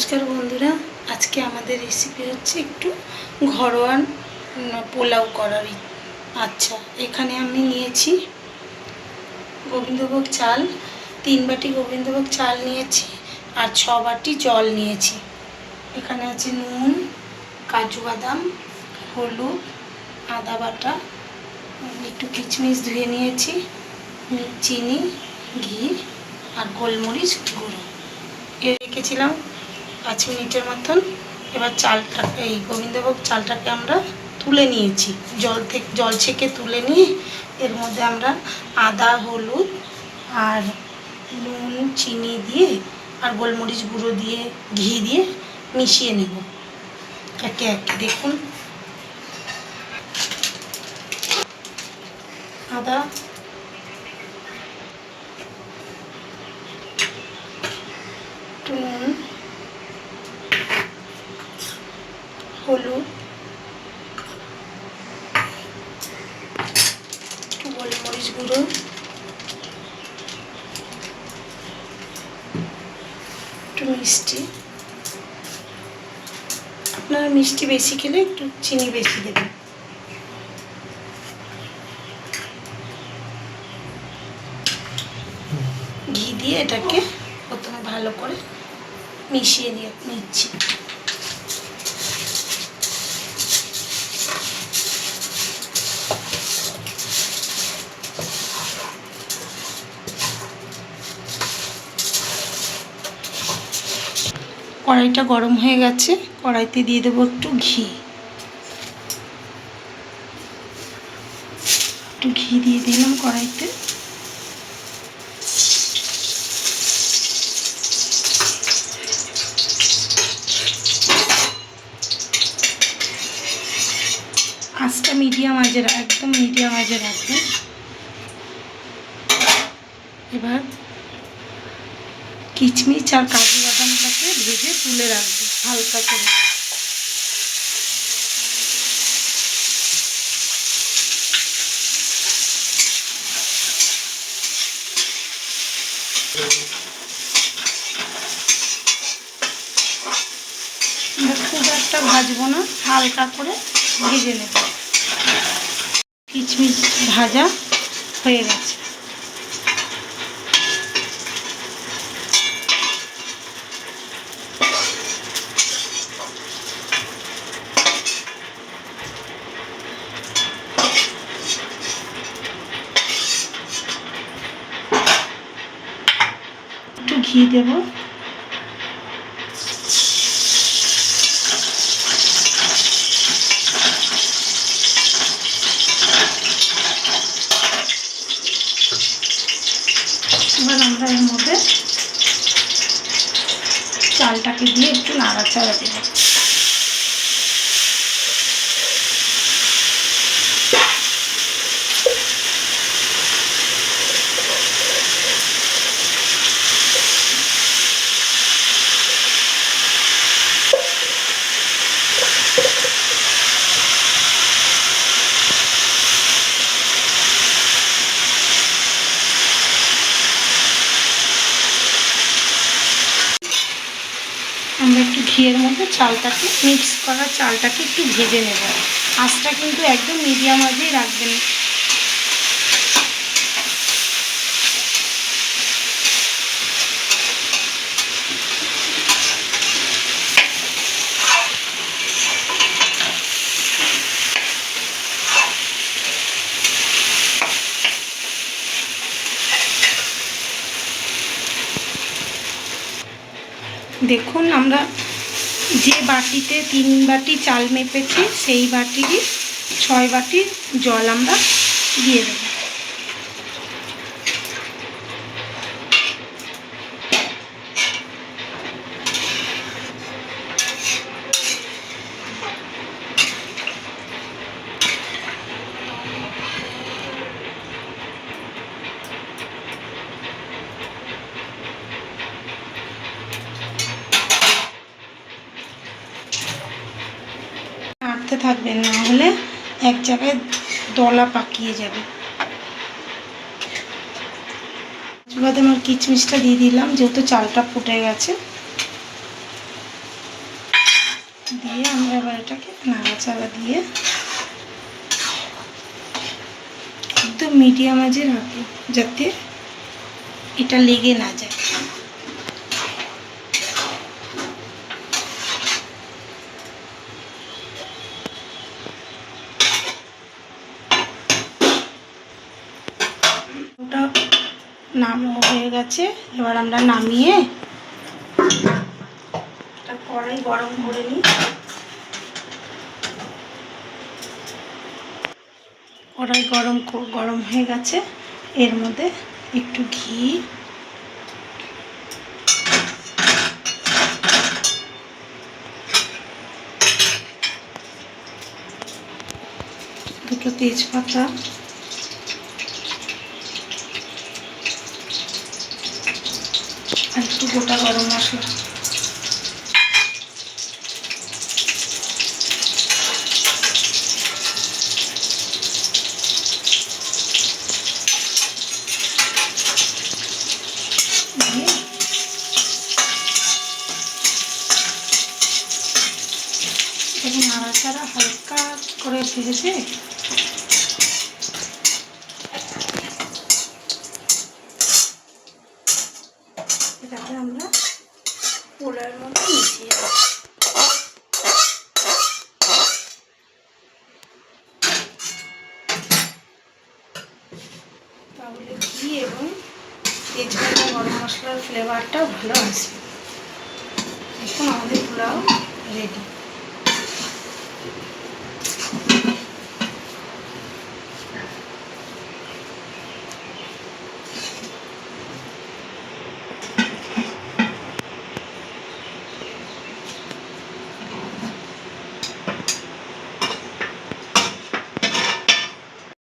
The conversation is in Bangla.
নমস্কার বন্ধুরা, আজকে আমাদের রেসিপি হচ্ছে একটু ঘরোয়া পোলাও করার আচ্ছা এখানে আমি নিয়েছি গোবিন্দভোগ চাল, তিন বাটি গোবিন্দভোগ চাল নিয়েছি আর ছ বাটি জল নিয়েছি। এখানে আছে নুন, কাজু বাদাম, হলুদ, আদা বাটা একটু কিচমিচ ধুয়ে নিয়েছি চিনি, ঘি আর গোলমরিচ গুঁড়ো। এ রেখেছিলাম পাঁচ মিনিটের মতন। এবার চালটা, এই গোবিন্দভোগ চালটাকে আমরা তুলে নিয়েছি। জল থেকে, জল ছেঁকে তুলে নিয়ে এর মধ্যে আমরা আদা, হলুদ আর নুন, চিনি দিয়ে আর গোলমরিচ গুঁড়ো দিয়ে, ঘি দিয়ে মিশিয়ে নেব। একে একে দেখুন। আদা একটু নুন হলুদ, গোলমরিচ গুঁড়ো, একটু মিষ্টি। আপনারা মিষ্টি বেশি খেলে একটু চিনি বেশি দেবেন। ঘি দিয়ে এটাকে প্রথমে ভালো করে মিশিয়ে দিয়ে নিচ্ছি। কড়াইটা গরম হয়ে গেছে, কড়াইতে দিয়ে দেবো একটু ঘি। একটু ঘি দিয়ে দিলাম কড়াইতে। আঁচটা মিডিয়াম আজে একদম মিডিয়াম আজে রাখবেন এবার কিচমিচ আর কাজু বাদামটাকে ভেজে তুলে রাখব হালকা করে। খুব একটা ভাজবো না, হালকা করে ভেজে নেব। কিচমিচ ভাজা হয়ে গেছে। ঘি দেবো। এবার আমরা এর মধ্যে চালটাকে দিয়ে একটু নাড়াচাড়া দেব আমরা একটু ঘিয়ের মধ্যে চালটাকে মিক্স করা, চালটাকে একটু ভেজে নেব। আঁচটা কিন্তু একদম মিডিয়াম আজেই রাখবেন। দেখুন, আমরা যে বাটিতে তিন বাটি চাল মেপেছি সেই বাটিরই ছয় বাটি জল আমরা দিয়ে দেবো। নাড়তে থাকবেন না হলে এক জায়গায় দলা পাকিয়ে যাবে। বাদাম আর কিচমিচটা দিয়ে দিলাম, যেহেতু চালটা ফুটে গেছে। দিয়ে আমরা এবার এটাকে নাড়াচাড়া দিয়ে একদম মিডিয়াম আঁচে রাখব, যাতে এটা লেগে না যায়। নাম হয়ে গেছে। এবার আমরা নামিয়ে কড়াই গরম করে নিই। কড়াই গরম গরম হয়ে গেছে। এর মধ্যে একটু ঘি। দুটো তেজপাতা আর একটু গোটা গরম মশলা। নাড়াচাড়া হালকা করে ভেজে এটাকে আমরা পোলার মধ্যে মিশিয়ে দেবো। তাহলে ঘি এবং তেজপাতা গরম মশলার ফ্লেভারটাও ভালো আসবে। এখন আমাদের পোলাও রেডি